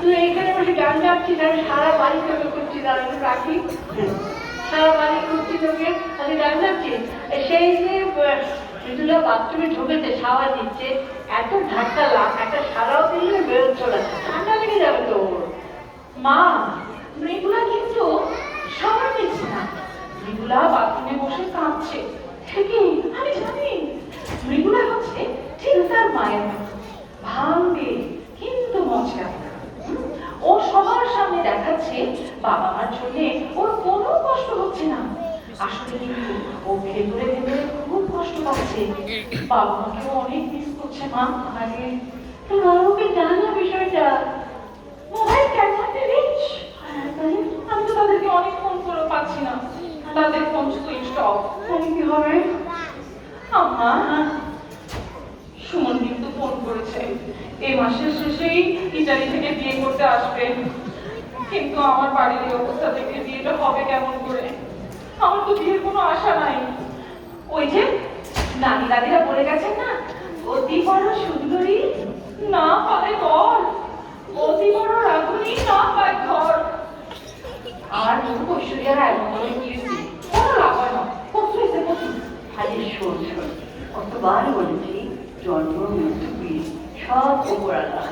তুই এখানে বসে গান গাচ্ছিস আমি সারা বাড়ি তোকে দাঁড়ানো রাখি সারা বাড়ি তোকে আমি সেই যে বাথরুমে ঢুকেছে দিচ্ছে, এত লাগ একটা সারাও দিলে বেরোচ্ছ না। ঠান্ডা লেগে যাবে তো। মা, মৃগুলা কিন্তু সবার নিচ্ছে না। মৃগুলা বাথরুমে বসে কাঁদছে। ঠিকই আমি জানি মৃগুলা হচ্ছে ঠিক তার মায়ের মতো ভাঙবে কিন্তু মজা ও সবার সামনে দেখাচ্ছে বাবা মার জন্য ওর কোনো কষ্ট হচ্ছে না আসলে কিন্তু মা আরে তোর বাবুকে জানা বিষয়টা। মোবাইল ক্যামেরাতে রিচ আমি তো তাদেরকে অনেক ফোন করে পাচ্ছি না। তাদের ফোন সুইচ অফ তাহলে কি হবে? আম্মা, সুমন কিন্তু ফোন করেছে। এই মাসের শেষেই ইটালি থেকে বিয়ে করতে আসবে। কিন্তু আমার বাড়ির অবস্থা থেকে বিয়েটা হবে কেমন করে? আমার তো বিয়ের কোনো আশা নাই। ওই যে নানি দাদিরা বলে গেছেন না অতি বড় সুন্দরী না পারে ঘর অতি বড় রাগুনি না পায় ঘর। আর মুখ ঐশ্বরিয়ার এমন করে গিয়েছি কোনো লাভ হয় না। কত হয়েছে কত খালি শোন শোন। কতবার বলেছি জন্ম মৃত্যু বিয়ে সব ওপর আল্লাহ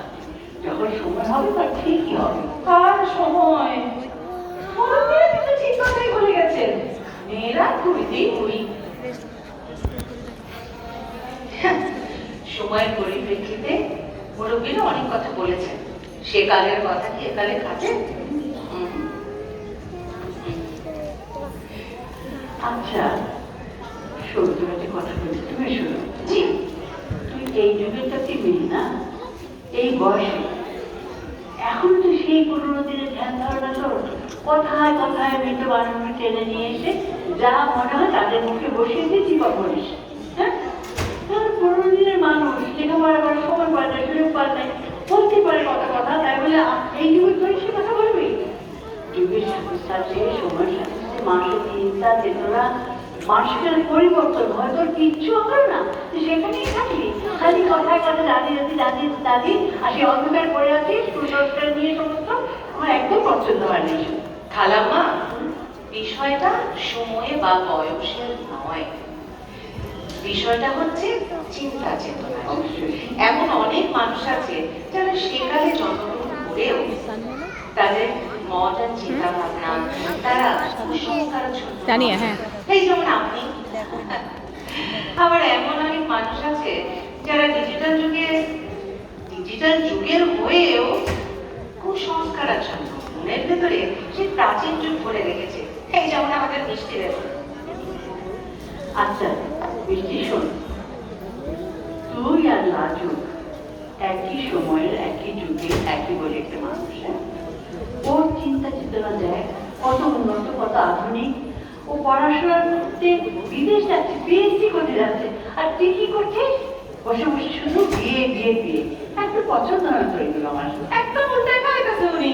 যখন সময় হবে তার ঠিকই হবে। কার সময়? ঠিক কথাই বলে গেছেন। মেয়েরা ঘুরিতেই ঘুরি সময়ের পরিপ্রেক্ষিতে মুরব্বীরা অনেক কথা বলেছেন। সে কালের কথা কি একালে খাটে? আচ্ছা একটা কথা বলছি তুমি শোনো জি তুই এই যুগেরটা মেয়ে না? এই বয়সে। এখন তো সেই পুরোনো দিনের ধ্যান ধারণা করো কথায় কথায় মেয়েটা বানানো টেনে নিয়ে এসে যা মনে হয় তাদের মুখে বসিয়ে দিয়ে চিপা করিস। হ্যাঁ? তার পুরোনো দিনের মানুষ লেখাপড়া করার সময় পায় না, সুযোগ পায় না, বলতে পারে কথা কথা, তাই বলে এই যুগে তুই সে কথা বলবি? যুগের সাথে সাথে, সময়ের সাথে মানুষের চিন্তা, চেতনা, মানুষের পরিবর্তন, হয়তো কিচ্ছু হবে না। সেখানেই থাকি খালি কথায় কথা দাদি দাদি দাদি দাদি আর সেই অন্ধকার পড়ে আছিস, কুসংস্কার নিয়ে সমস্ত আমার একদম পছন্দ হয়নি। এসব। খালাম্মা বিষয়টা সময়ে বা বয়সের নয়। বিষয়টা হচ্ছে চিন্তা চেতনা। এমন অনেক মানুষ আছে যারা সেকালে জন্মগ্রহণ করেও তাদের মডার্ন চিন্তা ভাবনা তারা কুসংস্কার হ্যাঁ। এই যেমন আপনি। আবার এমন অনেক মানুষ আছে যারা ডিজিটাল যুগে ডিজিটাল যুগের হয়েও কুসংস্কার আচ্ছন্ন মনের ভেতরে সে প্রাচীন যুগ ভরে রেখেছে। মিষ্টি আচ্ছা মিষ্টি শোন। তুই আর লাজু একই সময়ের একই যুগে একই বলে একটা মানুষ হ্যাঁ? ওর চিন্তা চেতনা দেয় কত উন্নত, কত আধুনিক। ও পড়াশোনা করতে বিদেশ যাচ্ছে পিএইচডি করতে যাচ্ছে। আর তুই কি করছিস? বসে বসে শুধু বিয়ে বিয়ে বিয়ে একটু পছন্দ হয় তো এগুলো আমার। একদম উল্টাই পাইতেছে উনি